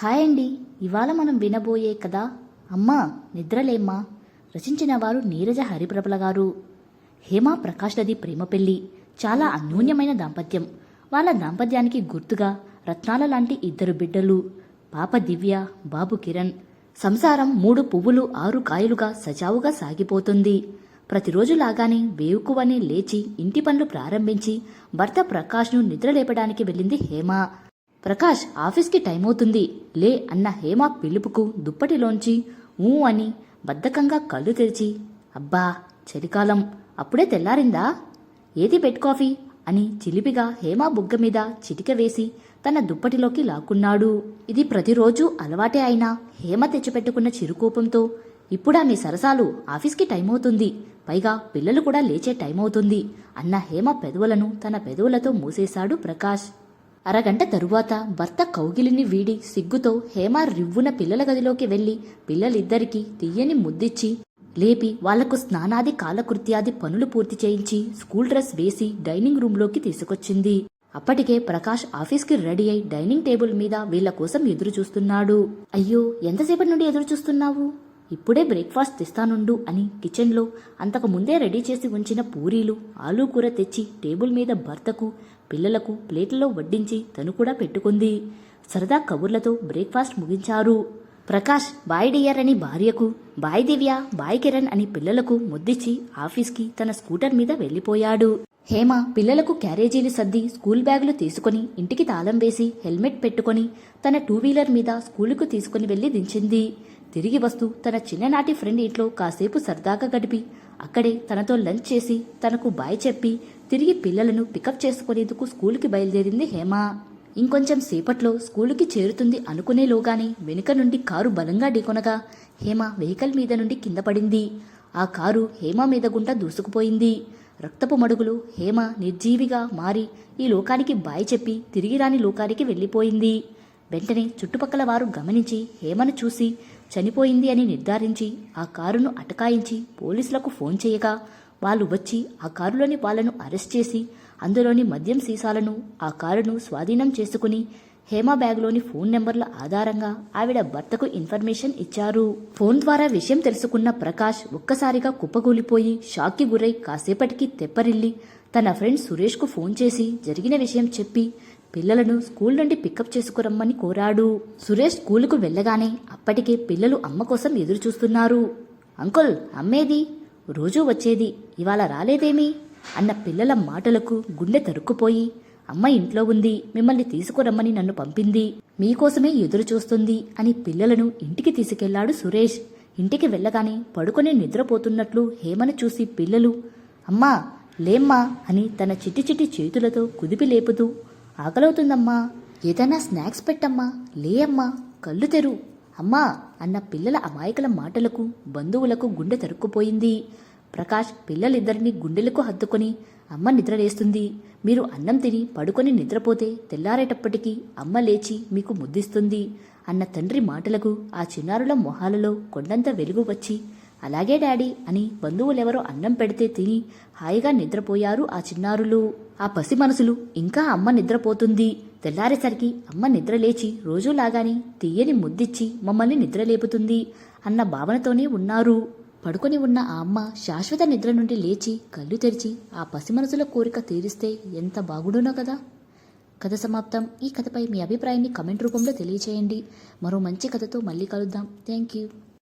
Hi అండి ఇవాళ మనం వినబోయే కథ అమ్మా నిద్రలేమ్మా రచించిన వారు నీరజ హరిప్రభల గారు. హేమ ప్రకాష్లది ప్రేమ పెళ్ళి చాలా అన్యోన్యమైన దాంపత్యం. వాళ్ళ దాంపత్యానికి గుర్తుగా రత్నాల లాంటి ఇద్దరు బిడ్డలు పాప దివ్య బాబు కిరణ్. సంసారం మూడు పువ్వులు ఆరు కాయలుగా సజావుగా సాగిపోతుంది. ప్రతిరోజు లాగానే వేవుకువని లేచి ఇంటి పనులు ప్రారంభించి భర్త ప్రకాష్ను నిద్రలేపడానికి వెళ్ళింది హేమ. ప్రకాష్ ఆఫీస్కి టైం అవుతుంది. లే అన్న హేమ పిలుపుకు దుప్పటిలోంచి ఊ అని బద్ధకంగా కళ్ళు తెరిచి అబ్బా చలికాలం అప్పుడే తెల్లారిందా? ఏది పెట్ కాఫీ? అని చిలిపిగా హేమ బుగ్గ మీద చిటిక వేసి తన దుప్పటిలోకి లాక్కున్నాడు. ఇది ప్రతిరోజు అలవాటే అయినా హేమ తెచ్చిపెట్టుకున్న చిరుకోపంతో ఇప్పుడా మీ సరసాలు ఆఫీస్కి టైం అవుతుంది. పైగా పిల్లలు కూడా లేచే టైం అవుతుంది అన్న హేమ పెదవులను తన పెదవులతో మూసేశాడు ప్రకాష్. అరగంట తరువాత భర్త కౌగిలిని వీడి సిగ్గుతో హేమ రివ్వున పిల్లల గదిలోకి వెళ్ళి పిల్లలిద్దరికీ తీయని ముద్దిచ్చి లేపి వాళ్ళకు స్నానాది కాలకృత్యాది పనులు పూర్తి చేయించి స్కూల్ డ్రెస్ వేసి డైనింగ్ రూంలోకి తీసుకొచ్చింది. అప్పటికే ప్రకాష్ ఆఫీస్కి రెడీ అయి డైనింగ్ టేబుల్ మీద వీళ్ళ కోసం ఎదురు చూస్తున్నాడు అయ్యో ఎంతసేపటి నుండి ఎదురు చూస్తున్నావు ఇప్పుడే బ్రేక్ఫాస్ట్ తెస్తానుండు అని కిచెన్లో అంతకు ముందే రెడీ చేసి ఉంచిన పూరీలు ఆలూ కూర తెచ్చి టేబుల్ మీద భర్తకు పిల్లలకు ప్లేట్లలో వడ్డించి తను కూడా పెట్టుకుంది. సరదా కబుర్లతో బ్రేక్ఫాస్ట్ ముగించారు. ప్రకాష్ బాయ్ డియర్ అని భార్యకు బాయ్ దివ్య బాయ్ కిరణ్ అని పిల్లలకు ముద్దిచ్చి ఆఫీస్కి తన స్కూటర్ మీద వెళ్ళిపోయాడు హేమ పిల్లలకు క్యారేజీలు సర్ది స్కూల్ బ్యాగులు తీసుకుని ఇంటికి తాళం వేసి హెల్మెట్ పెట్టుకొని తన టూ వీలర్ మీద స్కూలుకు తీసుకుని వెళ్ళి దించింది. తిరిగి వస్తూ తన చిన్ననాటి ఫ్రెండ్ ఇంట్లో కాసేపు సరదాగా గడిపి అక్కడే తనతో లంచ్ చేసి తనకు బాయ్ చెప్పి తిరిగి పిల్లలను పికప్ చేసుకునేందుకు స్కూలుకి బయలుదేరింది హేమ. ఇంకొంచెం సేపట్లో స్కూలుకి చేరుతుంది అనుకునేలోగానే వెనుక నుండి కారు బలంగా ఢీకొనగా హేమ వెహికల్ మీద నుండి కింద పడింది. ఆ కారు హేమ మీద గుండా దూసుకుపోయింది. రక్తపు మడుగులు హేమ నిర్జీవిగా మారి ఈ లోకానికి బాయ్ చెప్పి తిరిగి రాని లోకానికి వెళ్ళిపోయింది. వెంటనే చుట్టుపక్కల వారు గమనించి హేమను చూసి చనిపోయింది అని నిర్ధారించి ఆ కారును అటకాయించి పోలీసులకు ఫోన్ చేయగా వాళ్ళు వచ్చి ఆ కారులోని వాళ్ళను అరెస్ట్ చేసి అందులోని మద్యం సీసాలను ఆ కారును స్వాధీనం చేసుకుని హేమ బ్యాగ్లోని ఫోన్ నెంబర్ల ఆధారంగా ఆవిడ భర్తకు ఇన్ఫర్మేషన్ ఇచ్చారు. ఫోన్ ద్వారా విషయం తెలుసుకున్న ప్రకాష్ ఒక్కసారిగా కుప్పగూలిపోయి షాక్కి గురై కాసేపటికి తెప్పరిల్లి తన ఫ్రెండ్ సురేష్కు ఫోన్ చేసి జరిగిన విషయం చెప్పి పిల్లలను స్కూల్ నుండి పికప్ చేసుకురమ్మని కోరాడు. సురేష్ స్కూలుకు వెళ్ళగానే అప్పటికే పిల్లలు అమ్మ కోసం ఎదురు చూస్తున్నారు అంకుల్ అమ్మేది? రోజూ వచ్చేది. ఇవాళ రాలేదేమి? అన్న పిల్లల మాటలకు గుండె తరుక్కుపోయి అమ్మ ఇంట్లో ఉంది మిమ్మల్ని తీసుకురమ్మని నన్ను పంపింది. మీకోసమే ఎదురు చూస్తుంది అని పిల్లలను ఇంటికి తీసుకెళ్ళాడు సురేష్. ఇంటికి వెళ్ళగానే పడుకొని నిద్రపోతున్నట్లు హేమను చూసి పిల్లలు అమ్మా లేమ్మా అని తన చిట్టి చిట్టి చేతులతో కుదిపి లేపుతూ ఆకలవుతుందమ్మా. ఏదైనా స్నాక్స్ పెట్టమ్మా. లే అమ్మా కళ్ళు తెరు. అమ్మా అన్న పిల్లల అమాయకుల మాటలకు బంధువులకు గుండె తరుక్కుపోయింది. ప్రకాష్ పిల్లలిద్దరిని గుండెలకు హత్తుకొని అమ్మ నిద్రలేస్తుంది. మీరు అన్నం తిని పడుకొని నిద్రపోతే తెల్లారేటప్పటికీ అమ్మ లేచి మీకు ముద్దిస్తుంది అన్న తండ్రి మాటలకు ఆ చిన్నారుల మొహాలలో కొండంత వెలుగు వచ్చి అలాగే డాడీ అని బంధువులెవరో అన్నం పెడితే తిని హాయిగా నిద్రపోయారు ఆ చిన్నారులు. ఆ పసి మనసులు ఇంకా అమ్మ నిద్రపోతుంది. తెల్లారేసరికి అమ్మ నిద్రలేచి రోజులాగానే తీయని ముద్దిచ్చి మమ్మల్ని నిద్రలేపుతుంది అన్న భావనతోనే ఉన్నారు. పడుకొని ఉన్న ఆ అమ్మ శాశ్వత నిద్ర నుండి లేచి కళ్ళు తెరిచి ఆ పసిమనసుల కోరిక తీరిస్తే ఎంత బాగుండునో కదా? కథ సమాప్తం. ఈ కథపై మీ అభిప్రాయాన్ని కమెంట్ రూపంలో తెలియచేయండి. మరో మంచి కథతో మళ్ళీ కలుద్దాం. Thank you.